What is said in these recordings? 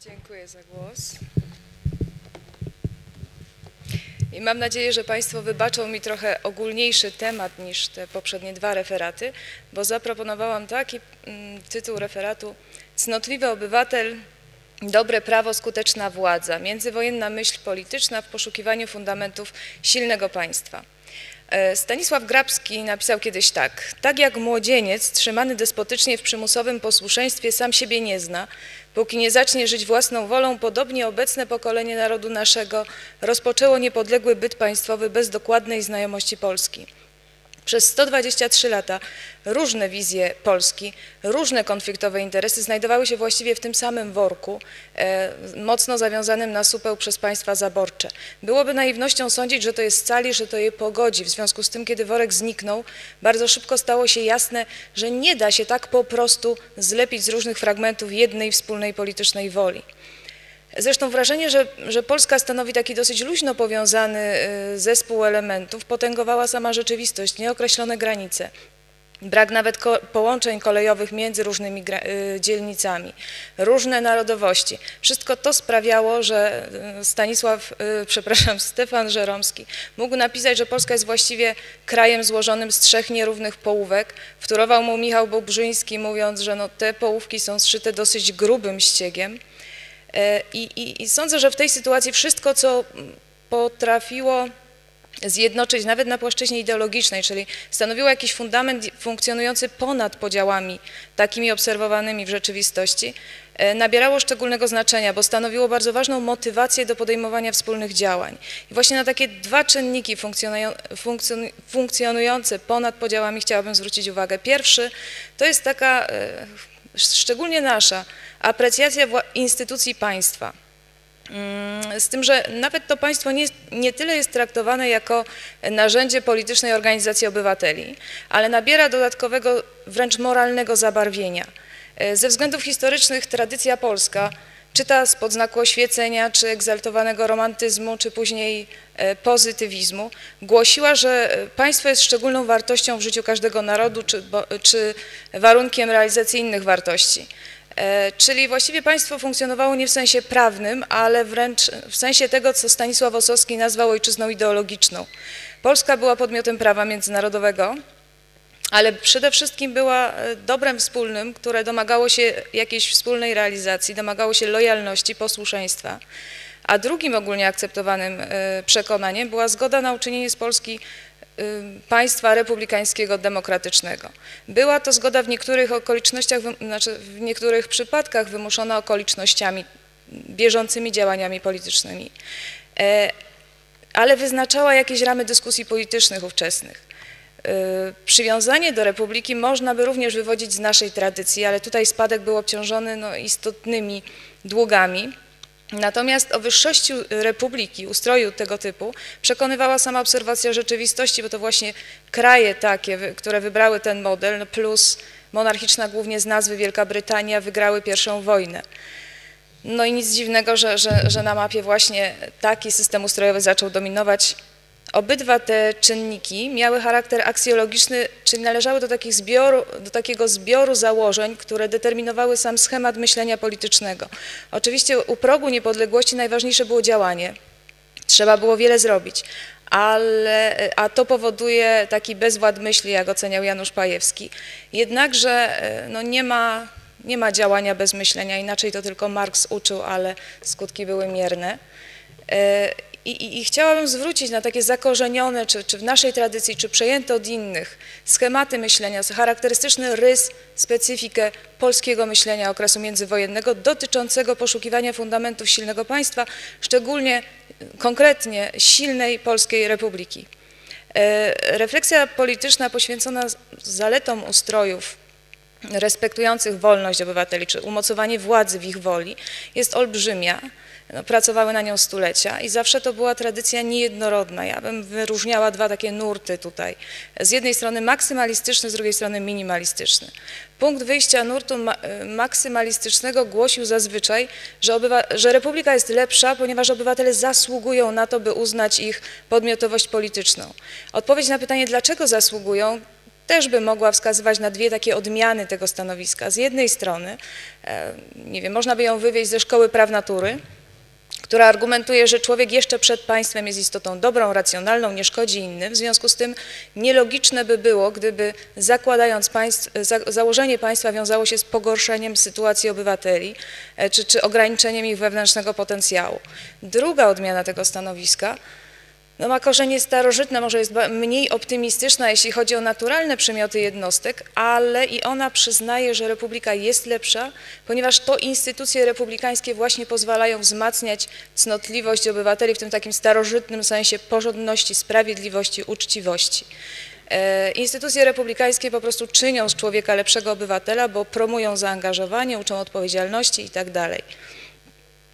Dziękuję za głos. I mam nadzieję, że Państwo wybaczą mi trochę ogólniejszy temat niż te poprzednie dwa referaty, bo zaproponowałam taki mm, tytuł referatu Cnotliwy obywatel, dobre prawo, skuteczna władza, międzywojenna myśl polityczna w poszukiwaniu fundamentów silnego państwa. E, Stanisław Grabski napisał kiedyś tak. Tak jak młodzieniec trzymany despotycznie w przymusowym posłuszeństwie sam siebie nie zna, póki nie zacznie żyć własną wolą, podobnie obecne pokolenie narodu naszego rozpoczęło niepodległy byt państwowy bez dokładnej znajomości Polski. Przez 123 lata różne wizje Polski, różne konfliktowe interesy znajdowały się właściwie w tym samym worku, e, mocno zawiązanym na supeł przez państwa zaborcze. Byłoby naiwnością sądzić, że to jest scali, że to je pogodzi. W związku z tym, kiedy worek zniknął, bardzo szybko stało się jasne, że nie da się tak po prostu zlepić z różnych fragmentów jednej wspólnej politycznej woli. Zresztą wrażenie, że, że Polska stanowi taki dosyć luźno powiązany y, zespół elementów, potęgowała sama rzeczywistość, nieokreślone granice. Brak nawet ko połączeń kolejowych między różnymi y, dzielnicami, różne narodowości. Wszystko to sprawiało, że y, Stanisław, przepraszam, Stefan Żeromski mógł napisać, że Polska jest właściwie krajem złożonym z trzech nierównych połówek. Wtórował mu Michał Bobrzyński, mówiąc, że no, te połówki są zszyte dosyć grubym ściegiem. E, I, i, I, sądzę, że w tej sytuacji wszystko, co potrafiło zjednoczyć nawet na płaszczyźnie ideologicznej, czyli stanowiło jakiś fundament funkcjonujący ponad podziałami takimi obserwowanymi w rzeczywistości, e, nabierało szczególnego znaczenia, bo stanowiło bardzo ważną motywację do podejmowania wspólnych działań. I właśnie na takie dwa czynniki funkcjonujące ponad podziałami chciałabym zwrócić uwagę. Pierwszy to jest taka, e, szczególnie nasza, aprecjacja instytucji państwa. Mm, z tym, że nawet to państwo nie, nie, tyle jest traktowane jako narzędzie politycznej organizacji obywateli, ale nabiera dodatkowego, wręcz moralnego zabarwienia. E, ze względów historycznych tradycja polska, czy ta spod znaku oświecenia, czy egzaltowanego romantyzmu, czy później e, pozytywizmu, głosiła, że państwo jest szczególną wartością w życiu każdego narodu, czy, czy warunkiem realizacji innych wartości. E, czyli właściwie państwo funkcjonowało nie w sensie prawnym, ale wręcz w sensie tego, co Stanisław Osowski nazwał ojczyzną ideologiczną. Polska była podmiotem prawa międzynarodowego, ale przede wszystkim była e, dobrem wspólnym, które domagało się jakiejś wspólnej realizacji, domagało się lojalności, posłuszeństwa. A drugim ogólnie akceptowanym e, przekonaniem była zgoda na uczynienie z Polski państwa republikańskiego, demokratycznego. Była to zgoda w niektórych okolicznościach, znaczy w niektórych przypadkach wymuszona okolicznościami, bieżącymi działaniami politycznymi, e, ale wyznaczała jakieś ramy dyskusji politycznych ówczesnych. E, przywiązanie do republiki można by również wywodzić z naszej tradycji, ale tutaj spadek był obciążony no, istotnymi długami, Natomiast o wyższości republiki, ustroju tego typu przekonywała sama obserwacja rzeczywistości, bo to właśnie kraje takie, które wybrały ten model, no plus monarchiczna głównie z nazwy Wielka Brytania, wygrały pierwszą wojnę. No i nic dziwnego, że, że, że na mapie właśnie taki system ustrojowy zaczął dominować Obydwa te czynniki miały charakter aksjologiczny, czyli należały do, zbioru, do takiego zbioru założeń, które determinowały sam schemat myślenia politycznego. Oczywiście u progu niepodległości najważniejsze było działanie. Trzeba było wiele zrobić, ale, a to powoduje taki bezwład myśli, jak oceniał Janusz Pajewski. Jednakże e, no, nie, ma, nie ma działania bez myślenia, inaczej to tylko Marx uczył, ale skutki były mierne. I, i, I, chciałabym zwrócić na takie zakorzenione, czy, czy w naszej tradycji, czy przejęte od innych schematy myślenia, charakterystyczny rys, specyfikę polskiego myślenia okresu międzywojennego dotyczącego poszukiwania fundamentów silnego państwa, szczególnie konkretnie silnej Polskiej Republiki. E, refleksja polityczna poświęcona zaletom ustrojów respektujących wolność obywateli, czy umocowanie władzy w ich woli jest olbrzymia no, pracowały na nią stulecia i zawsze to była tradycja niejednorodna. Ja bym wyróżniała dwa takie nurty tutaj. Z jednej strony maksymalistyczny, z drugiej strony minimalistyczny. Punkt wyjścia nurtu ma maksymalistycznego głosił zazwyczaj, że, że republika jest lepsza, ponieważ obywatele zasługują na to, by uznać ich podmiotowość polityczną. Odpowiedź na pytanie, dlaczego zasługują, też by mogła wskazywać na dwie takie odmiany tego stanowiska. Z jednej strony, e, nie wiem, można by ją wywieźć ze szkoły praw natury, która argumentuje, że człowiek jeszcze przed państwem jest istotą dobrą, racjonalną, nie szkodzi innym. W związku z tym nielogiczne by było, gdyby zakładając państw, za, założenie państwa wiązało się z pogorszeniem sytuacji obywateli e, czy, czy ograniczeniem ich wewnętrznego potencjału. Druga odmiana tego stanowiska no ma korzenie starożytne, może jest mniej optymistyczna, jeśli chodzi o naturalne przymioty jednostek, ale i ona przyznaje, że republika jest lepsza, ponieważ to instytucje republikańskie właśnie pozwalają wzmacniać cnotliwość obywateli w tym takim starożytnym sensie porządności, sprawiedliwości, uczciwości. E, instytucje republikańskie po prostu czynią z człowieka lepszego obywatela, bo promują zaangażowanie, uczą odpowiedzialności itd.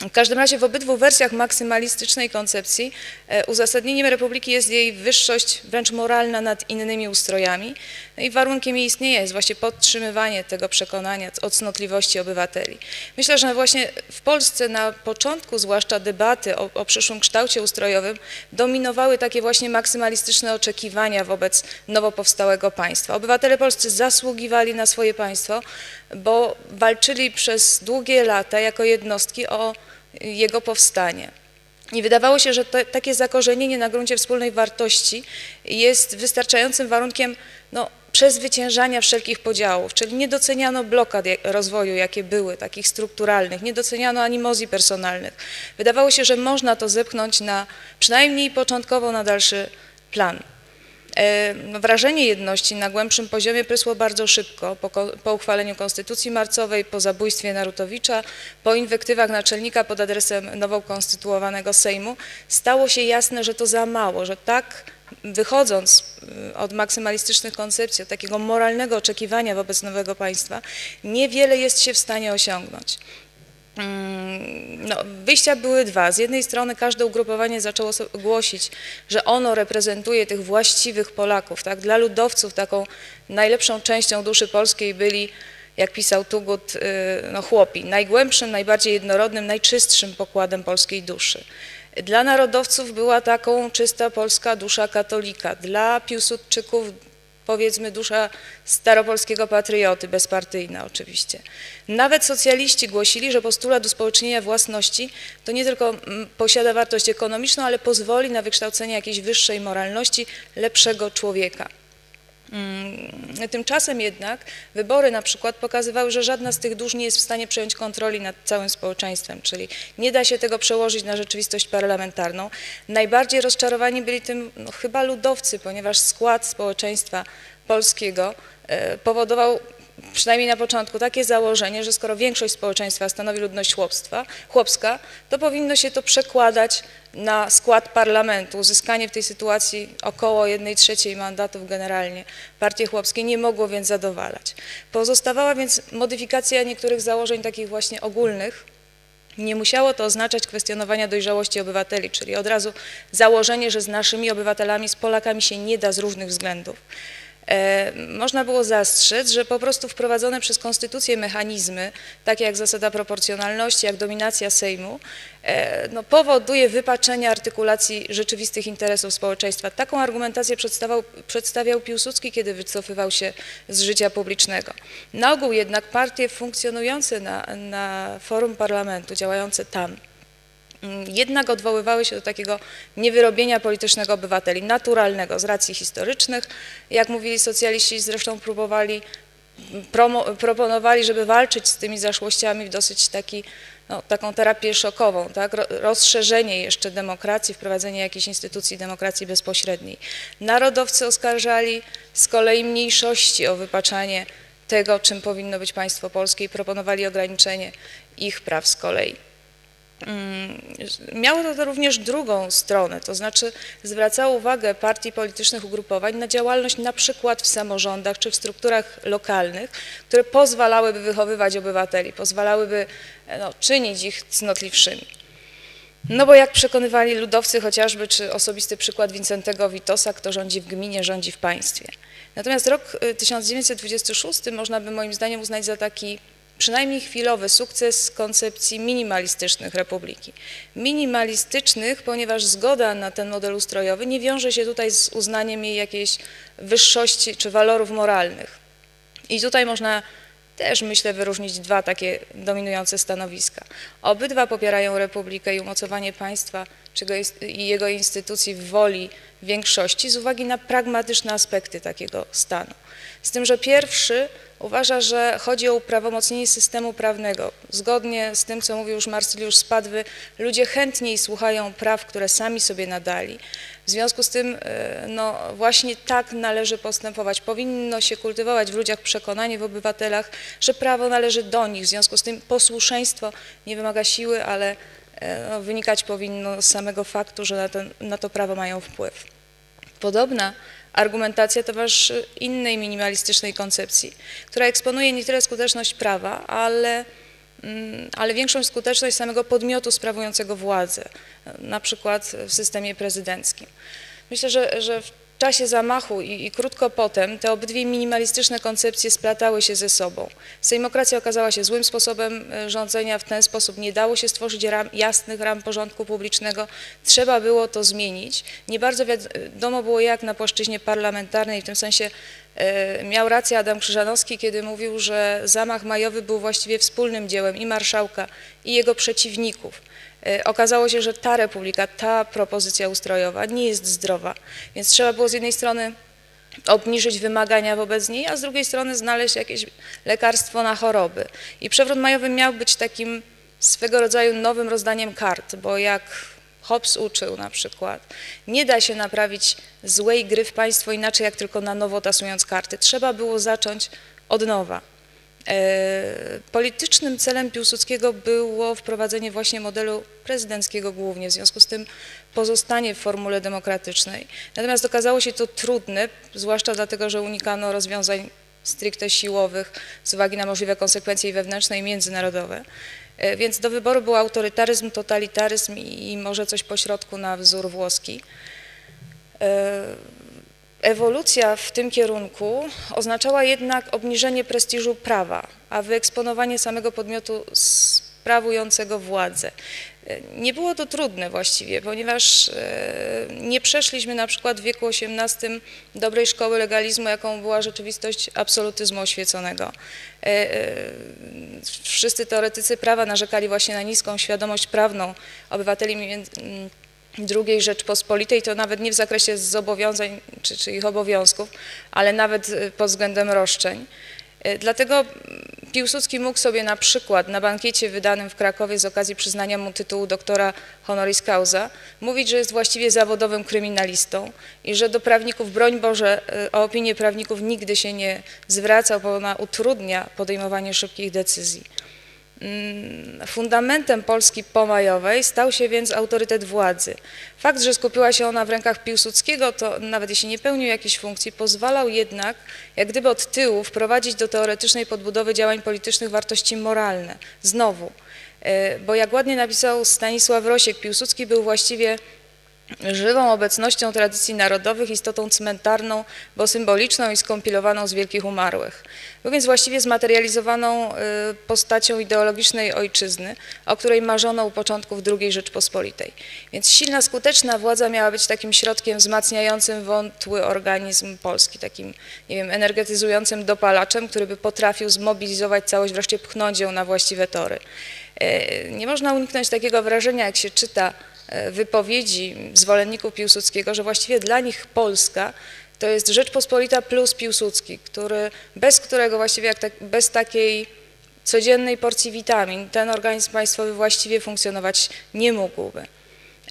W każdym razie w obydwu wersjach maksymalistycznej koncepcji e, uzasadnieniem republiki jest jej wyższość wręcz moralna nad innymi ustrojami no i warunkiem jej istnienia jest właśnie podtrzymywanie tego przekonania o cnotliwości obywateli. Myślę, że właśnie w Polsce na początku zwłaszcza debaty o, o przyszłym kształcie ustrojowym dominowały takie właśnie maksymalistyczne oczekiwania wobec nowo powstałego państwa. Obywatele polscy zasługiwali na swoje państwo, bo walczyli przez długie lata jako jednostki o jego powstanie. I wydawało się, że to, takie zakorzenienie na gruncie wspólnej wartości jest wystarczającym warunkiem no, przezwyciężania wszelkich podziałów, czyli nie doceniano blokad rozwoju, jakie były, takich strukturalnych, nie doceniano animozji personalnych. Wydawało się, że można to zepchnąć na przynajmniej początkowo na dalszy plan. E, no, wrażenie jedności na głębszym poziomie prysło bardzo szybko, po, po, uchwaleniu Konstytucji Marcowej, po zabójstwie Narutowicza, po inwektywach naczelnika pod adresem nowo konstytuowanego Sejmu. Stało się jasne, że to za mało, że tak wychodząc y, od maksymalistycznych koncepcji, od takiego moralnego oczekiwania wobec nowego państwa, niewiele jest się w stanie osiągnąć. Mm, no, wyjścia były dwa. Z jednej strony każde ugrupowanie zaczęło głosić, że ono reprezentuje tych właściwych Polaków. Tak? Dla ludowców taką najlepszą częścią duszy polskiej byli, jak pisał Tugut, y, no, chłopi, najgłębszym, najbardziej jednorodnym, najczystszym pokładem polskiej duszy. Dla narodowców była taką czysta polska dusza katolika. Dla Piłsudczyków powiedzmy dusza staropolskiego patrioty, bezpartyjna oczywiście. Nawet socjaliści głosili, że postulat uspołecznienia własności to nie tylko mm, posiada wartość ekonomiczną, ale pozwoli na wykształcenie jakiejś wyższej moralności, lepszego człowieka. Mm, tymczasem jednak wybory na przykład pokazywały, że żadna z tych dusz nie jest w stanie przejąć kontroli nad całym społeczeństwem, czyli nie da się tego przełożyć na rzeczywistość parlamentarną. Najbardziej rozczarowani byli tym no, chyba ludowcy, ponieważ skład społeczeństwa polskiego e, powodował przynajmniej na początku, takie założenie, że skoro większość społeczeństwa stanowi ludność chłopstwa, chłopska, to powinno się to przekładać na skład parlamentu. Uzyskanie w tej sytuacji około 1 trzeciej mandatów generalnie partii chłopskiej nie mogło więc zadowalać. Pozostawała więc modyfikacja niektórych założeń takich właśnie ogólnych, nie musiało to oznaczać kwestionowania dojrzałości obywateli, czyli od razu założenie, że z naszymi obywatelami, z Polakami się nie da z różnych względów. E, można było zastrzec, że po prostu wprowadzone przez konstytucję mechanizmy, takie jak zasada proporcjonalności, jak dominacja Sejmu, e, no, powoduje wypaczenie artykulacji rzeczywistych interesów społeczeństwa. Taką argumentację przedstawiał, przedstawiał Piłsudski, kiedy wycofywał się z życia publicznego. Na ogół jednak partie funkcjonujące na, na forum parlamentu, działające tam, jednak odwoływały się do takiego niewyrobienia politycznego obywateli, naturalnego z racji historycznych. Jak mówili socjaliści, zresztą próbowali, proponowali, żeby walczyć z tymi zaszłościami w dosyć taki, no, taką terapię szokową, tak? rozszerzenie jeszcze demokracji, wprowadzenie jakiejś instytucji demokracji bezpośredniej. Narodowcy oskarżali z kolei mniejszości o wypaczanie tego, czym powinno być państwo polskie i proponowali ograniczenie ich praw z kolei. Mm, miało to również drugą stronę, to znaczy zwracało uwagę partii politycznych ugrupowań na działalność na przykład w samorządach czy w strukturach lokalnych, które pozwalałyby wychowywać obywateli, pozwalałyby no, czynić ich cnotliwszymi. No bo jak przekonywali ludowcy chociażby, czy osobisty przykład Wincentego Witosa, kto rządzi w gminie, rządzi w państwie. Natomiast rok 1926 y, można by moim zdaniem uznać za taki przynajmniej chwilowy sukces koncepcji minimalistycznych republiki. Minimalistycznych, ponieważ zgoda na ten model ustrojowy nie wiąże się tutaj z uznaniem jej jakiejś wyższości czy walorów moralnych. I tutaj można też myślę wyróżnić dwa takie dominujące stanowiska. Obydwa popierają republikę i umocowanie państwa czy jego instytucji w woli większości z uwagi na pragmatyczne aspekty takiego stanu. Z tym, że pierwszy uważa, że chodzi o uprawomocnienie systemu prawnego. Zgodnie z tym, co mówił już Marsyliusz Spadwy, ludzie chętniej słuchają praw, które sami sobie nadali. W związku z tym e, no, właśnie tak należy postępować. Powinno się kultywować w ludziach przekonanie w obywatelach, że prawo należy do nich. W związku z tym posłuszeństwo nie wymaga siły, ale no, wynikać powinno z samego faktu, że na, ten, na to prawo mają wpływ. Podobna argumentacja towarzyszy innej minimalistycznej koncepcji, która eksponuje nie tyle skuteczność prawa, ale, mm, ale większą skuteczność samego podmiotu sprawującego władzę, na przykład w systemie prezydenckim. Myślę, że, że w czasie zamachu i, i, krótko potem te obydwie minimalistyczne koncepcje splatały się ze sobą. Sejmokracja okazała się złym sposobem e, rządzenia, w ten sposób nie dało się stworzyć ram, jasnych ram porządku publicznego, trzeba było to zmienić. Nie bardzo wiadomo było jak na płaszczyźnie parlamentarnej, w tym sensie e, miał rację Adam Krzyżanowski, kiedy mówił, że zamach majowy był właściwie wspólnym dziełem i marszałka, i jego przeciwników. E, okazało się, że ta republika, ta propozycja ustrojowa nie jest zdrowa, więc trzeba było z jednej strony obniżyć wymagania wobec niej, a z drugiej strony znaleźć jakieś lekarstwo na choroby. I przewrót majowy miał być takim swego rodzaju nowym rozdaniem kart, bo jak Hobbes uczył na przykład, nie da się naprawić złej gry w państwo inaczej jak tylko na nowo tasując karty. Trzeba było zacząć od nowa. E, politycznym celem Piłsudskiego było wprowadzenie właśnie modelu prezydenckiego głównie, w związku z tym pozostanie w formule demokratycznej. Natomiast okazało się to trudne, zwłaszcza dlatego, że unikano rozwiązań stricte siłowych z uwagi na możliwe konsekwencje wewnętrzne i międzynarodowe. E, więc do wyboru był autorytaryzm, totalitaryzm i może coś pośrodku na wzór włoski. Ewolucja w tym kierunku oznaczała jednak obniżenie prestiżu prawa, a wyeksponowanie samego podmiotu sprawującego władzę. Nie było to trudne właściwie, ponieważ e, nie przeszliśmy na przykład w wieku XVIII dobrej szkoły legalizmu, jaką była rzeczywistość absolutyzmu oświeconego. E, e, wszyscy teoretycy prawa narzekali właśnie na niską świadomość prawną obywateli II Rzeczpospolitej, to nawet nie w zakresie zobowiązań czy, czy ich obowiązków, ale nawet y, pod względem roszczeń. Y, dlatego Piłsudski mógł sobie na przykład na bankiecie wydanym w Krakowie z okazji przyznania mu tytułu doktora honoris causa mówić, że jest właściwie zawodowym kryminalistą i że do prawników, broń Boże, y, o opinię prawników nigdy się nie zwracał, bo ona utrudnia podejmowanie szybkich decyzji. Mm, fundamentem Polski pomajowej stał się więc autorytet władzy. Fakt, że skupiła się ona w rękach Piłsudskiego, to nawet jeśli nie pełnił jakiejś funkcji, pozwalał jednak, jak gdyby od tyłu, wprowadzić do teoretycznej podbudowy działań politycznych wartości moralne. Znowu, e, bo jak ładnie napisał Stanisław Rosiek, Piłsudski był właściwie żywą obecnością tradycji narodowych, istotą cmentarną, bo symboliczną i skompilowaną z wielkich umarłych. Był więc właściwie zmaterializowaną y, postacią ideologicznej ojczyzny, o której marzono u początków II Rzeczpospolitej. Więc silna, skuteczna władza miała być takim środkiem wzmacniającym wątły organizm polski, takim, nie wiem, energetyzującym dopalaczem, który by potrafił zmobilizować całość, wreszcie pchnąć ją na właściwe tory. Y, nie można uniknąć takiego wrażenia, jak się czyta wypowiedzi zwolenników Piłsudskiego, że właściwie dla nich Polska to jest Rzeczpospolita plus Piłsudski, który, bez którego właściwie tak, bez takiej codziennej porcji witamin ten organizm państwowy właściwie funkcjonować nie mógłby.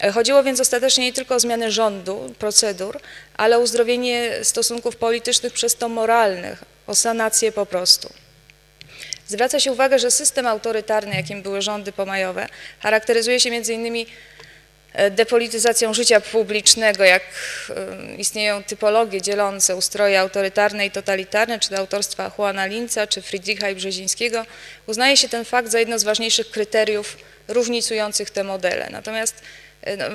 E, chodziło więc ostatecznie nie tylko o zmianę rządu, procedur, ale o uzdrowienie stosunków politycznych przez to moralnych, o sanację po prostu. Zwraca się uwagę, że system autorytarny, jakim były rządy pomajowe, charakteryzuje się między innymi E, depolityzacją życia publicznego, jak e, istnieją typologie dzielące ustroje autorytarne i totalitarne, czy do autorstwa Juana Linca, czy Friedricha i Brzezińskiego, uznaje się ten fakt za jedno z ważniejszych kryteriów różnicujących te modele. Natomiast e,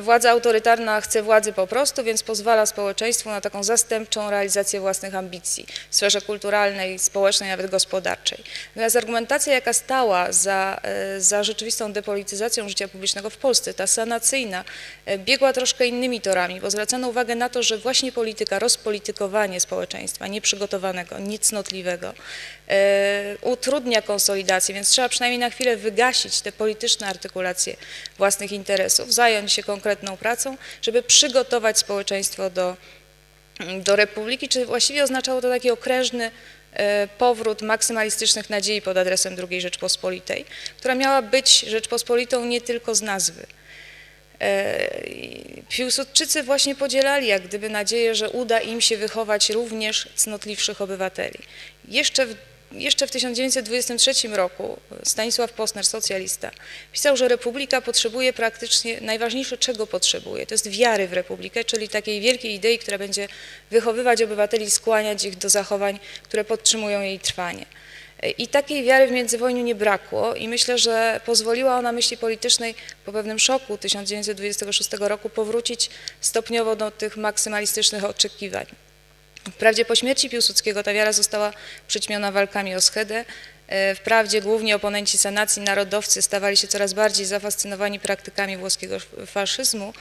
władza autorytarna chce władzy po prostu, więc pozwala społeczeństwu na taką zastępczą realizację własnych ambicji w sferze kulturalnej, społecznej, nawet gospodarczej. Natomiast argumentacja, jaka stała za, e, za rzeczywistą depolityzacją życia publicznego w Polsce, ta sanacyjna, e, biegła troszkę innymi torami, bo zwracano uwagę na to, że właśnie polityka, rozpolitykowanie społeczeństwa, nieprzygotowanego, niecnotliwego, utrudnia konsolidację, więc trzeba przynajmniej na chwilę wygasić te polityczne artykulacje własnych interesów, zająć się konkretną pracą, żeby przygotować społeczeństwo do, do republiki, czy właściwie oznaczało to taki okrężny e, powrót maksymalistycznych nadziei pod adresem II Rzeczpospolitej, która miała być Rzeczpospolitą nie tylko z nazwy. E, Piłsudczycy właśnie podzielali jak gdyby nadzieję, że uda im się wychować również cnotliwszych obywateli. Jeszcze w jeszcze w 1923 roku Stanisław Posner, socjalista, pisał, że republika potrzebuje praktycznie, najważniejsze czego potrzebuje, to jest wiary w republikę, czyli takiej wielkiej idei, która będzie wychowywać obywateli, skłaniać ich do zachowań, które podtrzymują jej trwanie. I takiej wiary w międzywojniu nie brakło i myślę, że pozwoliła ona myśli politycznej po pewnym szoku 1926 roku powrócić stopniowo do tych maksymalistycznych oczekiwań. Wprawdzie po śmierci Piłsudskiego ta wiara została przyćmiona walkami o schedę. E, wprawdzie głównie oponenci sanacji, narodowcy stawali się coraz bardziej zafascynowani praktykami włoskiego faszyzmu,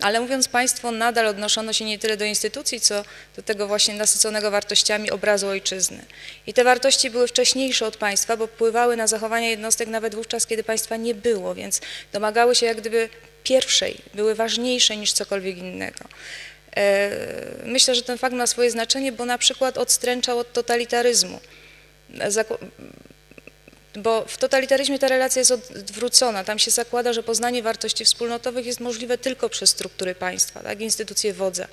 ale mówiąc Państwo, nadal odnoszono się nie tyle do instytucji, co do tego właśnie nasyconego wartościami obrazu ojczyzny. I te wartości były wcześniejsze od państwa, bo wpływały na zachowania jednostek nawet wówczas, kiedy państwa nie było, więc domagały się jak gdyby pierwszej, były ważniejsze niż cokolwiek innego. E, myślę, że ten fakt ma swoje znaczenie, bo na przykład odstręczał od totalitaryzmu. Bo w totalitaryzmie ta relacja jest odwrócona. Tam się zakłada, że poznanie wartości wspólnotowych jest możliwe tylko przez struktury państwa, tak, instytucje wodza.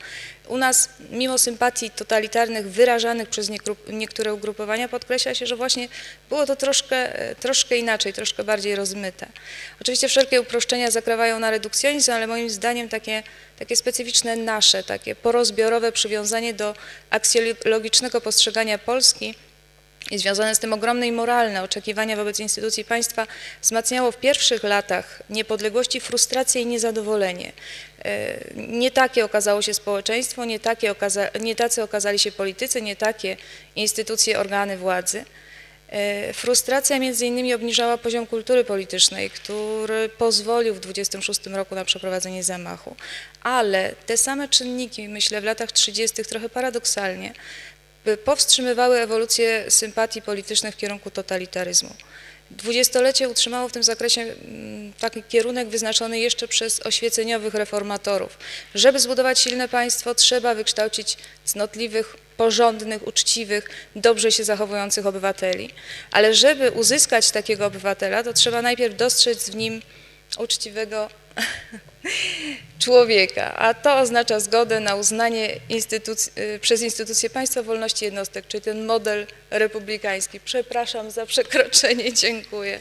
U nas, mimo sympatii totalitarnych wyrażanych przez niektóre ugrupowania, podkreśla się, że właśnie było to troszkę, troszkę inaczej, troszkę bardziej rozmyte. Oczywiście wszelkie uproszczenia zakrawają na redukcjonizm, ale moim zdaniem takie, takie specyficzne nasze, takie porozbiorowe przywiązanie do aksjologicznego postrzegania Polski i związane z tym ogromne i moralne oczekiwania wobec instytucji państwa wzmacniało w pierwszych latach niepodległości frustrację i niezadowolenie. E, nie takie okazało się społeczeństwo, nie, takie okaza nie tacy okazali się politycy, nie takie instytucje, organy władzy. E, frustracja między innymi obniżała poziom kultury politycznej, który pozwolił w 26 roku na przeprowadzenie zamachu. Ale te same czynniki, myślę, w latach 30. trochę paradoksalnie powstrzymywały ewolucję sympatii politycznych w kierunku totalitaryzmu. Dwudziestolecie utrzymało w tym zakresie mm, taki kierunek wyznaczony jeszcze przez oświeceniowych reformatorów. Żeby zbudować silne państwo, trzeba wykształcić cnotliwych, porządnych, uczciwych, dobrze się zachowujących obywateli. Ale żeby uzyskać takiego obywatela, to trzeba najpierw dostrzec w nim uczciwego człowieka, a to oznacza zgodę na uznanie instytuc y, przez instytucje państwa wolności jednostek, czyli ten model republikański. Przepraszam za przekroczenie, dziękuję.